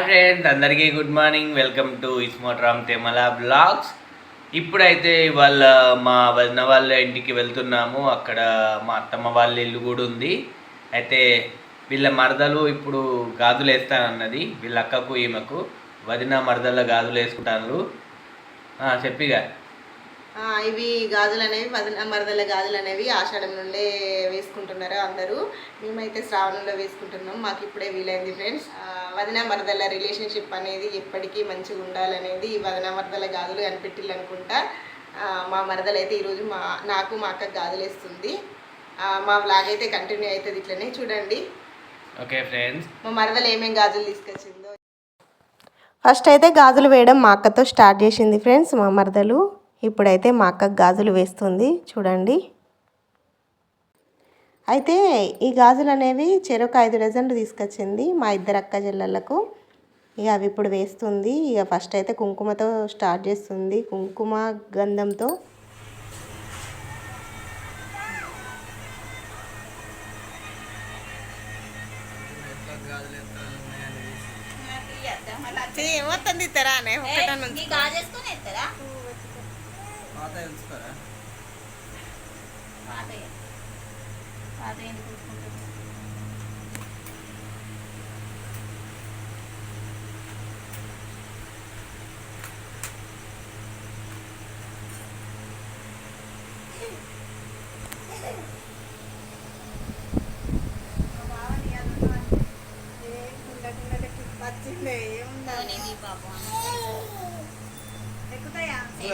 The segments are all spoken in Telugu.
హాయ్ ఫ్రెండ్స్ అందరికీ గుడ్ మార్నింగ్ వెల్కమ్ టు ఇస్మోట్రామ్ తెమల బ్లాగ్స్ ఇప్పుడైతే వాళ్ళ మా వదిన వాళ్ళ ఇంటికి వెళ్తున్నాము. అక్కడ మా అత్తమ్మ వాళ్ళ ఇల్లు కూడా ఉంది. అయితే వీళ్ళ మరదలు ఇప్పుడు గాజులు వేస్తానన్నది. వీళ్ళ అక్కకు ఈమెకు. వదిన మరదల గాజులు వేసుకుంటాను చెప్పిగా. ఇవి గాజులు అనేవి వదన మరదల గాజులు అనేవి ఆషాఢం నుండే వేసుకుంటున్నారు అందరూ. మేమైతే శ్రావణంలో వేసుకుంటున్నాం. మాకు ఇప్పుడే వీలైంది ఫ్రెండ్స్. వదిన మరదల రిలేషన్షిప్ అనేది ఎప్పటికీ మంచిగా ఉండాలనేది ఈ వదిన మరదల గాజులు కనిపెట్టిల్లు అనుకుంటా మా మరదలు అయితే ఈరోజు మా నాకు మా అక్క గాజులు వేస్తుంది మా వ్లాగ్ అయితే కంటిన్యూ అవుతుంది ఇట్లనే చూడండి. Okay friends. మా మరదలు ఏమేం గాజులు తీసుకొచ్చిందో. ఫస్ట్ అయితే గాజులు వేయడం మా అక్కతో స్టార్ట్ చేసింది ఫ్రెండ్స్ మా మరదలు. ఇప్పుడైతే మా అక్క గాజులు వేస్తుంది. చూడండి. అయితే ఈ గాజులు అనేవి చెరొక ఐదు డజన్లు తీసుకొచ్చింది మా ఇద్దరు అక్క చెల్లెళ్ళకు ఇక అవి ఇప్పుడు వేస్తుంది. ఇక ఫస్ట్ అయితే కుంకుమతో స్టార్ట్ చేస్తుంది. కుంకుమ గంధంతో. ఏమవుతుంది ఇస్తారా అనే పాతయ్య ఎందుకు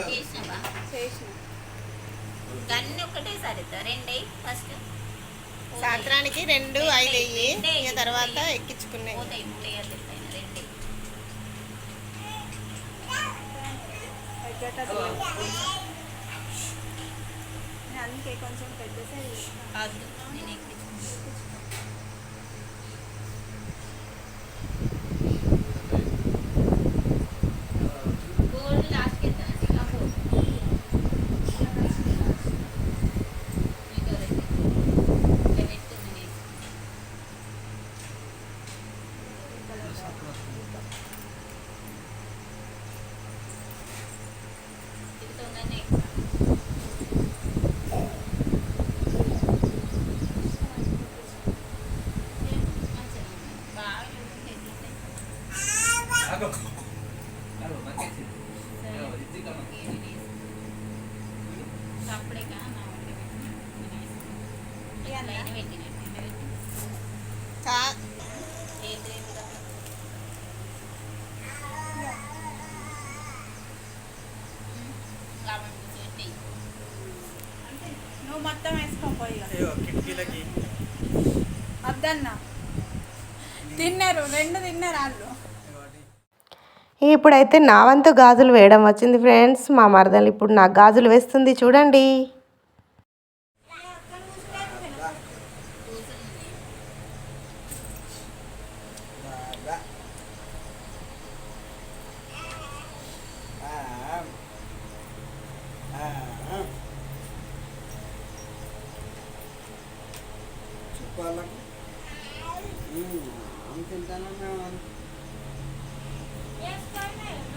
చేసినావా? గన్ని ఒకటేసారి ఎత్తా రెండే ఫస్ట్. సాయంత్రానికి రెండు ఐదు అయ్యి ఇక తర్వాత ఎక్కించుకున్నాయి. అందుకే కొంచెం పెద్ద సైజ్ కిటికీలకి తిన్నారు రెండు తిన్నారు వాళ్ళు ఇప్పుడైతే నా వంతు గాజులు వేయడం వచ్చింది ఫ్రెండ్స్. మా మరదలు ఇప్పుడు నాకు గాజులు వేస్తుంది చూడండి. Hmm, ang ganda naman. Yes, Carmel.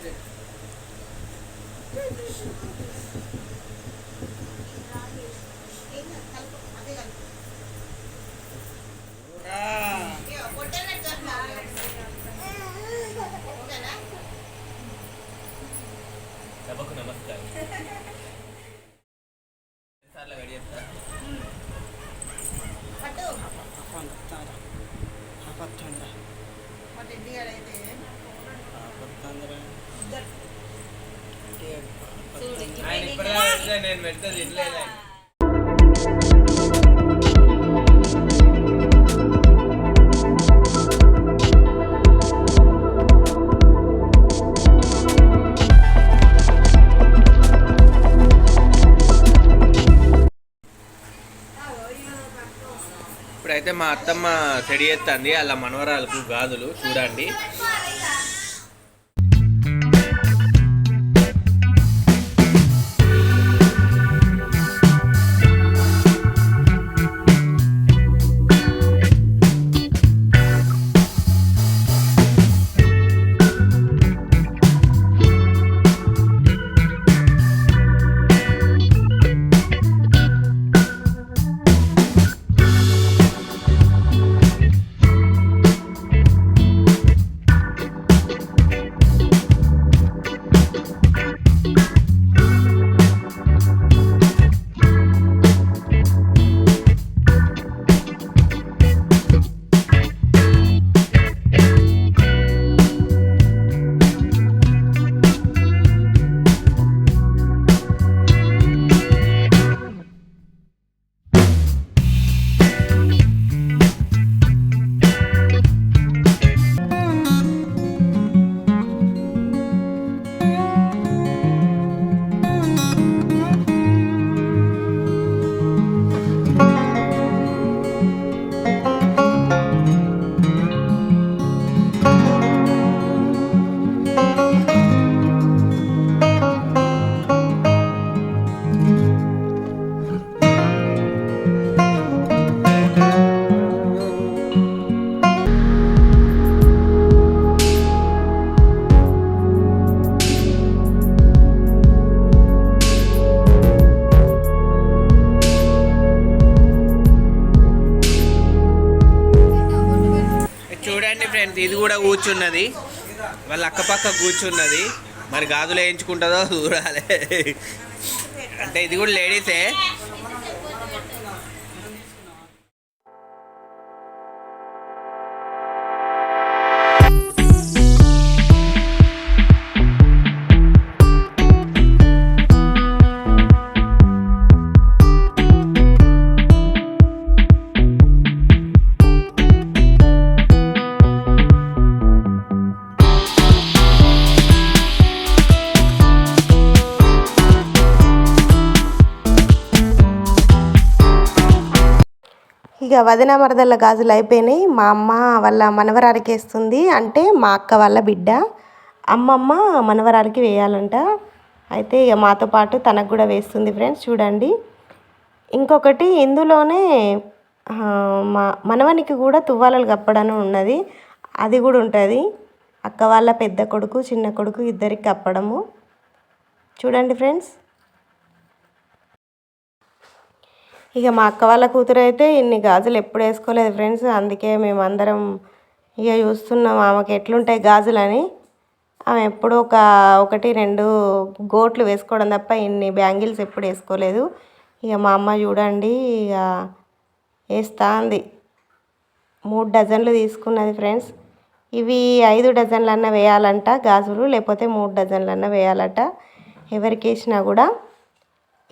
నేను పెడితే తినలేదు ఇప్పుడైతే మా అత్తమ్మ చెడి ఎత్తంది అలా మనవరాలకు గాజులు చూడండి. కూడా కూర్చున్నది. వాళ్ళ అక్కపక్క కూర్చున్నది. మరి గాజులు వేయించుకుంటుందో చూడాలి. అంటే ఇది కూడా లేడీసే. ఇక వదిన మరదళ్ళ గాజులు అయిపోయినాయి. మా అమ్మ వాళ్ళ మనవరాలికి వేస్తుంది అంటే మా అక్క వాళ్ళ బిడ్డ. అమ్మమ్మ మనవరాలకి వేయాలంట. అయితే ఇక మాతో పాటు తనకు కూడా వేస్తుంది ఫ్రెండ్స్ చూడండి. ఇంకొకటి ఇందులోనే మా మనవనికి కూడా తువ్వాలలు కప్పడని ఉన్నది. అది కూడా ఉంటుంది. అక్క వాళ్ళ పెద్ద కొడుకు చిన్న కొడుకు ఇద్దరికి కప్పడము. చూడండి ఫ్రెండ్స్. ఇక మా అక్క వాళ్ళ కూతురు అయితే ఇన్ని గాజులు ఎప్పుడు వేసుకోలేదు ఫ్రెండ్స్. అందుకే మేము అందరం ఇక చూస్తున్నాం ఆమెకి ఎట్లుంటాయి గాజులని. ఆమె ఎప్పుడు ఒక ఒకటి రెండు గోట్లు వేసుకోవడం తప్ప ఇన్ని బ్యాంగిల్స్ ఎప్పుడు వేసుకోలేదు. ఇక మా అమ్మ చూడండి ఇక వేస్తా ఉంది మూడు డజన్లు తీసుకున్నది ఫ్రెండ్స్. ఇవి ఐదు డజన్లన్నా వేయాలంట గాజులు లేకపోతే మూడు డజన్లన్నా వేయాలట ఎవరికి వేసినా కూడా.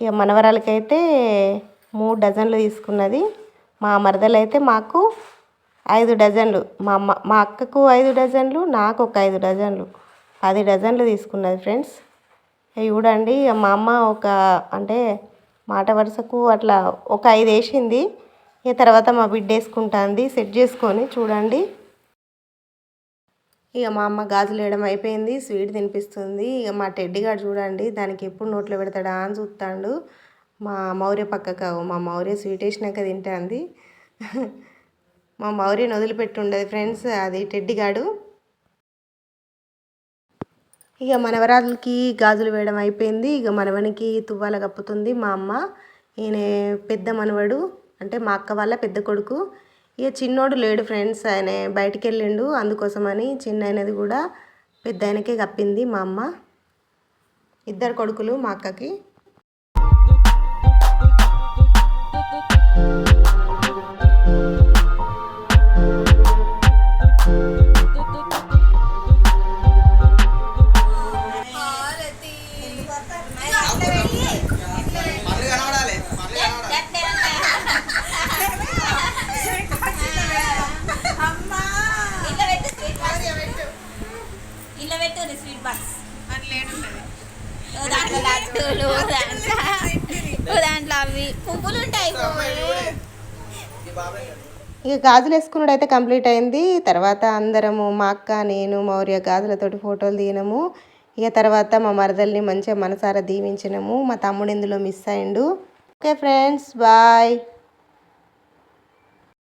ఇక మనవరాలకైతే మూడు డజన్లు తీసుకున్నది. మా మరదలైతే మాకు ఐదు డజన్లు. మా అమ్మ మా అక్కకు ఐదు డజన్లు నాకు ఒక ఐదు డజన్లు. పది డజన్లు తీసుకున్నది ఫ్రెండ్స్. చూడండి ఇక మా అమ్మ ఒక అంటే మాట వరుసకు అట్లా ఒక ఐదు వేసింది. ఇక తర్వాత మా బిడ్డ వేసుకుంటుంది సెట్ చేసుకొని చూడండి. ఇక మా అమ్మ గాజులు వేయడం అయిపోయింది స్వీట్ తినిపిస్తుంది. ఇక మా టెడ్డి గారు చూడండి దానికి ఎప్పుడు నోట్లో పెడతాడా అని చూస్తాడు. మా మౌర్య పక్కకు మా మౌర్య స్వీట్ వేసినాక తింటాంది మా మౌర్యను వదిలిపెట్టి ఉండదు ఫ్రెండ్స్ అది టెడ్డిగాడు ఇక మనవరాలకి గాజులు వేయడం అయిపోయింది. ఇక మనవనికి తువ్వాల కప్పుతుంది మా అమ్మ. ఈయన పెద్ద మనవడు అంటే మా అక్క వాళ్ళ పెద్ద కొడుకు. ఇక చిన్నోడు లేడు ఫ్రెండ్స్ ఆయన బయటికి వెళ్ళిండు. అందుకోసమని చిన్న అయినది కూడా పెద్ద ఆయనకే కప్పింది మా అమ్మ. ఇద్దరు కొడుకులు మా అక్కకి. పువ్వులు ఉంటాయి ఇక గాజులు వేసుకున్నాడు అయితే కంప్లీట్ అయింది. తర్వాత అందరము మా అక్క నేను మౌర్య గాజులతోటి ఫోటోలు దిగినాము ఇక తర్వాత మా మరదల్ని మంచిగా మనసారా దీవించినాము. మా తమ్ముడు ఇందులో మిస్ అయిండు. Okay friends bye